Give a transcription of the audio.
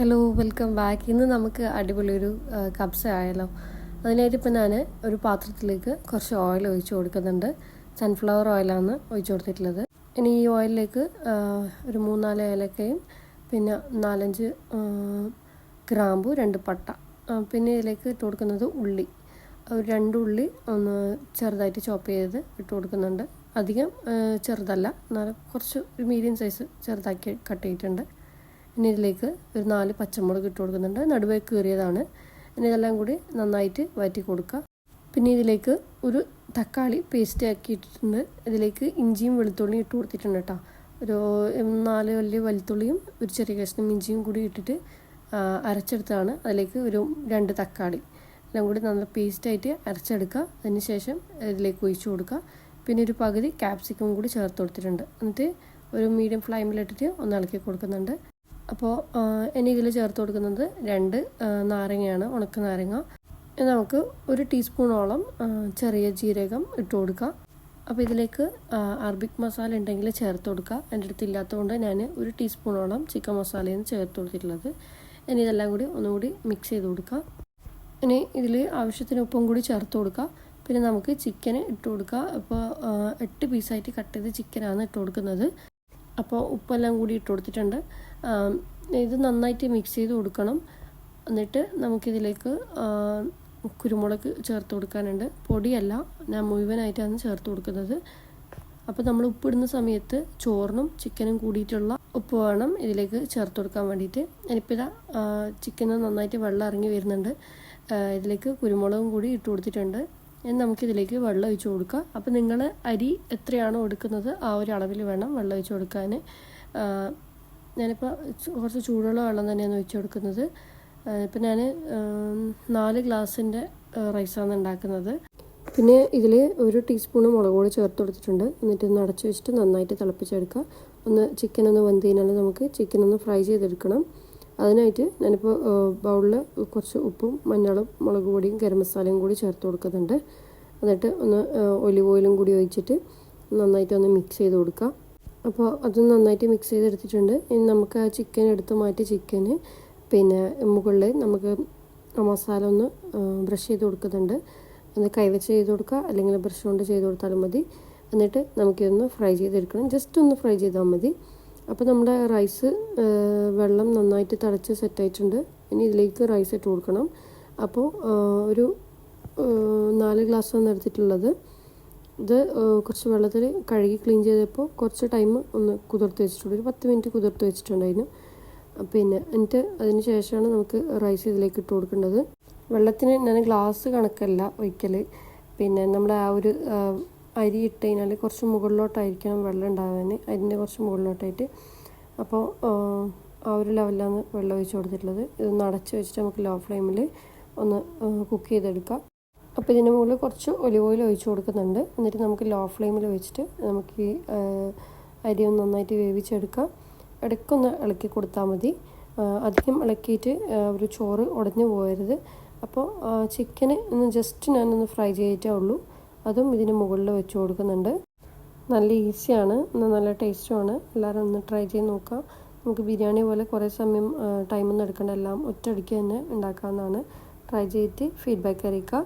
Hello welcome back ഇന്ന് നമുക്ക് അടിപൊളി ഒരു കബ്സ ആയല്ലോ. അതിനായിട്ട് ഇപ്പം ഞാൻ ഒരു പാത്രത്തിലേക്ക് കുറച്ച് ഓയിൽ ഒഴിച്ച് കൊടുക്കുന്നുണ്ട്. സൺഫ്ലവർ ഓയിലാണ് ഒഴിച്ച് കൊടുത്തിട്ടുള്ളത്. ഇനി ഈ ഓയിലിലേക്ക് ഒരു മൂന്നാൽ ഏലക്കയും പിന്നെ നാലഞ്ച് ഗ്രാമ്പു രണ്ട് പട്ട. പിന്നെ ഇതിലേക്ക് ഇട്ട് കൊടുക്കുന്നത് ഉള്ളി. ഒരു രണ്ട് ഉള്ളി ഒന്ന് ചെറുതായിട്ട് ചോപ്പ് ചെയ്ത് ഇട്ട് കൊടുക്കുന്നുണ്ട്. അധികം ചെറുതല്ല. എന്നാലും കുറച്ച് ഒരു മീഡിയം സൈസ് ചെറുതാക്കി കട്ട് ചെയ്തിട്ടുണ്ട്. ഇതിലേക്ക് ഒരു നാല് പച്ചമുളക് ഇട്ട് കൊടുക്കുന്നുണ്ട്. നടുവേ കീറിയതാണ്. ഇനി ഇതെല്ലാം കൂടി നന്നായിട്ട് വഴറ്റി കൊടുക്കുക. പിന്നെ ഇതിലേക്ക് ഒരു തക്കാളി പേസ്റ്റ് ആക്കിയിട്ടുണ്ട്. ഇതിലേക്ക് ഇഞ്ചിയും വെളുത്തുള്ളിയും ഇട്ട് കൊടുത്തിട്ടുണ്ട് കേട്ടോ. ഒരു നാല് വലിയ വെളുത്തുള്ളിയും ഒരു ചെറിയ കഷ്ണം ഇഞ്ചിയും കൂടി ഇട്ടിട്ട് അരച്ചെടുത്താണ് അതിലേക്ക് ഒരു രണ്ട് തക്കാളി എല്ലാം കൂടി നല്ല പേസ്റ്റായിട്ട് അരച്ചെടുക്കുക. അതിന് ശേഷം ഇതിലേക്ക് ഒഴിച്ചു കൊടുക്കുക. പിന്നെ ഒരു പകുതി ക്യാപ്സിക്കം കൂടി ചേർത്ത് കൊടുത്തിട്ടുണ്ട്. എന്നിട്ട് ഒരു മീഡിയം ഫ്ലെയിമിലിട്ടിട്ട് ഒന്ന് ഇളക്കി കൊടുക്കുന്നുണ്ട്. അപ്പോൾ ഇനി ഇതിൽ ചേർത്ത് കൊടുക്കുന്നത് രണ്ട് നാരങ്ങയാണ് ഉണക്ക നാരങ്ങ. നമുക്ക് ഒരു ടീസ്പൂണോളം ചെറിയ ജീരകം ഇട്ട് കൊടുക്കാം. അപ്പോൾ ഇതിലേക്ക് അറബിക് മസാല ഉണ്ടെങ്കിൽ ചേർത്ത് കൊടുക്കുക എന്റെ അടുത്ത് ഇല്ലാത്തതുകൊണ്ട് ഞാൻ ഒരു ടീസ്പൂണോളം ചിക്കൻ മസാലയാണ് ചേർത്ത് കൊടുത്തിട്ടുള്ളത്. ഇനി ഇതെല്ലാം കൂടി ഒന്നുകൂടി മിക്സ് ചെയ്ത് കൊടുക്കുക ഇനി ഇതിൽ ആവശ്യത്തിന് ഉപ്പും കൂടി ചേർത്ത് കൊടുക്കുക പിന്നെ നമുക്ക് ചിക്കന് ഇട്ട് കൊടുക്കുക അപ്പോൾ എട്ട് പീസായിട്ട് കട്ട് ചെയ്ത് ചിക്കനാണ് ഇട്ട് കൊടുക്കുന്നത്. അപ്പോൾ ഉപ്പെല്ലാം കൂടി ഇട്ട് കൊടുത്തിട്ടുണ്ട്. ഇത് നന്നായിട്ട് മിക്സ് ചെയ്ത് കൊടുക്കണം. എന്നിട്ട് നമുക്കിതിലേക്ക് കുരുമുളക് ചേർത്ത് കൊടുക്കാനുണ്ട്. പൊടിയല്ല ഞാൻ മുഴുവനായിട്ടാണ് ചേർത്ത് കൊടുക്കുന്നത്. അപ്പോൾ നമ്മൾ ഉപ്പിടുന്ന സമയത്ത് ചോറിനും ചിക്കനും കൂടിയിട്ടുള്ള ഉപ്പ് വേണം ഇതിലേക്ക് ചേർത്ത് കൊടുക്കാൻ വേണ്ടിയിട്ട്. ഞാനിപ്പോൾ ചിക്കന് നന്നായിട്ട് വെള്ളം ഇറങ്ങി വരുന്നുണ്ട്. ഇതിലേക്ക് കുരുമുളകും കൂടി ഇട്ട് കൊടുത്തിട്ടുണ്ട്. ഇനി നമുക്കിതിലേക്ക് വെള്ളം ഒഴിച്ച് കൊടുക്കാം. അപ്പോൾ നിങ്ങൾ അരി എത്രയാണോ എടുക്കുന്നത് ആ ഒരു അളവിൽ വേണം വെള്ളം ഒഴിച്ച് കൊടുക്കാൻ ഞാനിപ്പോൾ കുറച്ച് ചൂടുള്ള വെള്ളം തന്നെയാണ് ഒഴിച്ച് കൊടുക്കുന്നത്. ഇപ്പം ഞാൻ നാല് ഗ്ലാസിന്റെ റൈസാണ് ഉണ്ടാക്കുന്നത്. പിന്നെ ഇതിൽ ഒരു ടീസ്പൂൺ മുളക് പൊടി ചേർത്ത് കൊടുത്തിട്ടുണ്ട്. എന്നിട്ട് ഒന്ന് അടച്ചു വെച്ചിട്ട് നന്നായിട്ട് തിളപ്പിച്ചെടുക്കുക ഒന്ന് ചിക്കൻ ഒന്ന് വെന്ത് കഴിഞ്ഞാൽ നമുക്ക് ചിക്കൻ ഒന്ന് ഫ്രൈ ചെയ്തെടുക്കണം. അതിനായിട്ട് ഞാനിപ്പോൾ ബൗളിൽ കുറച്ച് ഉപ്പും മഞ്ഞളും മുളക് പൊടിയും ഗരം മസാലയും കൂടി ചേർത്ത് കൊടുക്കുന്നുണ്ട്. എന്നിട്ട് ഒന്ന് ഒലിവ് ഓയിലും കൂടി ഒഴിച്ചിട്ട് നന്നായിട്ട് ഒന്ന് മിക്സ് ചെയ്ത് കൊടുക്കുക അപ്പോൾ അത് നന്നായിട്ട് മിക്സ് ചെയ്തെടുത്തിട്ടുണ്ട്. ഇനി നമുക്ക് ആ ചിക്കൻ എടുത്ത് മാറ്റി ചിക്കന് പിന്നെ മുകളിൽ നമുക്ക് മസാല ഒന്ന് ബ്രഷ് ചെയ്ത് കൊടുക്കുന്നുണ്ട്. ഒന്ന് കൈവച്ച് ചെയ്ത് കൊടുക്കുക അല്ലെങ്കിൽ ബ്രഷ് കൊണ്ട് ചെയ്ത് കൊടുത്താലും മതി. എന്നിട്ട് നമുക്കിതൊന്ന് ഫ്രൈ ചെയ്തെടുക്കണം. ജസ്റ്റ് ഒന്ന് ഫ്രൈ ചെയ്താൽ മതി. അപ്പോൾ നമ്മുടെ റൈസ് വെള്ളം നന്നായിട്ട് തിളച്ച് സെറ്റായിട്ടുണ്ട് ഇനി ഇതിലേക്ക് റൈസ് ഇട്ട് കൊടുക്കണം. അപ്പോൾ ഒരു നാല് ഗ്ലാസ്സാണ് എടുത്തിട്ടുള്ളത്. ഇത് കുറച്ച് വെള്ളത്തിൽ കഴുകി ക്ലീൻ ചെയ്തപ്പോൾ കുറച്ച് ടൈം ഒന്ന് കുതിർത്ത് വെച്ചിട്ടുണ്ട്. ഒരു പത്ത് മിനിറ്റ് കുതിർത്ത് വെച്ചിട്ടുണ്ടായിരുന്നു. പിന്നെ എന്നിട്ട് അതിന് ശേഷമാണ് നമുക്ക് റൈസ് ഇതിലേക്ക് ഇട്ട് കൊടുക്കേണ്ടത്. വെള്ളത്തിന് ഞാൻ ഗ്ലാസ് കണക്കല്ല ഒരിക്കൽ പിന്നെ നമ്മൾ ആ ഒരു അരി ഇട്ട് കഴിഞ്ഞാൽ കുറച്ച് മുകളിലോട്ടായിരിക്കണം വെള്ളം ഉണ്ടാകാൻ അതിന്റെ കുറച്ച് മുകളിലോട്ടായിട്ട്. അപ്പോൾ ആ ഒരു ലെവലിലാണ് വെള്ളം ഒഴിച്ച് കൊടുത്തിട്ടുള്ളത്. ഇതൊന്ന് അടച്ച് വെച്ചിട്ട് നമുക്ക് ലോ ഫ്ലെയിമിൽ ഒന്ന് കുക്ക് ചെയ്തെടുക്കാം. അപ്പോൾ ഇതിന്റെ മുകളിൽ കുറച്ച് ഒലിവ് ഓയിൽ ഒഴിച്ച് കൊടുക്കുന്നുണ്ട്. എന്നിട്ട് നമുക്ക് ലോ ഫ്ലെയിമിൽ വെച്ചിട്ട് നമുക്ക് ഈ അരി ഒന്ന് നന്നായിട്ട് വേവിച്ചെടുക്കാം. ഇടയ്ക്കൊന്ന് ഇളക്കി കൊടുത്താൽ മതി. അധികം ഇളക്കിയിട്ട് ഒരു ചോറ് ഉടഞ്ഞു പോകരുത്. അപ്പോൾ ചിക്കന് ഒന്ന് ജസ്റ്റ് ഞാനൊന്ന് ഫ്രൈ ചെയ്തിട്ടേ ഉള്ളൂ. അതും ഇതിന് മുകളിൽ വെച്ച് കൊടുക്കുന്നുണ്ട്. നല്ല ഈസിയാണ്. എന്നാൽ നല്ല ടേസ്റ്റുമാണ് എല്ലാവരും ഒന്ന് ട്രൈ ചെയ്ത് നോക്കുക. നമുക്ക് ബിരിയാണി പോലെ കുറേ സമയം ടൈമൊന്നും എടുക്കേണ്ട. എല്ലാം ഒറ്റയടിക്ക് തന്നെ ഉണ്ടാക്കാവുന്നതാണ്. ട്രൈ ചെയ്തിട്ട് ഫീഡ്ബാക്ക് അറിയിക്കുക.